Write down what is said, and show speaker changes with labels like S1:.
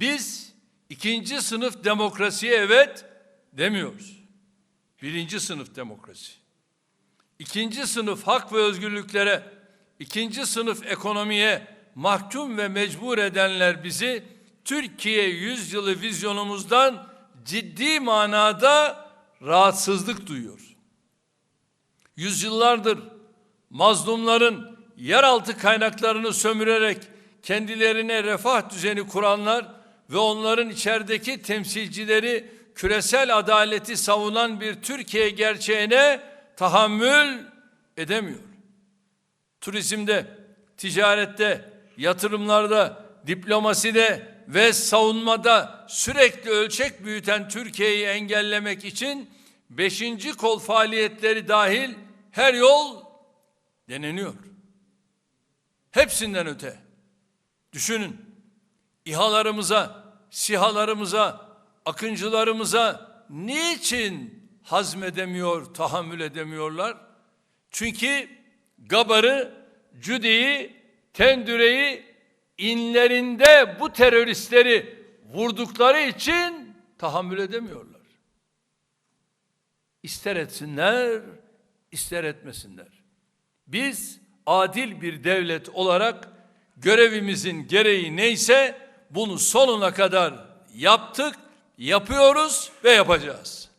S1: Biz ikinci sınıf demokrasiye evet demiyoruz. Birinci sınıf demokrasi. İkinci sınıf hak ve özgürlüklere, ikinci sınıf ekonomiye mahkum ve mecbur edenler bizi Türkiye yüzyılı vizyonumuzdan ciddi manada rahatsızlık duyuyor. Yüzyıllardır mazlumların yeraltı kaynaklarını sömürerek kendilerine refah düzeni kuranlar ve onların içerideki temsilcileri küresel adaleti savunan bir Türkiye gerçeğine tahammül edemiyor. Turizmde, ticarette, yatırımlarda, diplomaside ve savunmada sürekli ölçek büyüten Türkiye'yi engellemek için beşinci kol faaliyetleri dahil her yol deneniyor. Hepsinden öte. Düşünün. İHA'larımıza, SİHA'larımıza, akıncılarımıza niçin hazmedemiyor, tahammül edemiyorlar? Çünkü Gabar'ı, Cüde'yi, Tendüre'yi inlerinde bu teröristleri vurdukları için tahammül edemiyorlar. İster etsinler, ister etmesinler. Biz adil bir devlet olarak görevimizin gereği neyse bunu sonuna kadar yaptık, yapıyoruz ve yapacağız.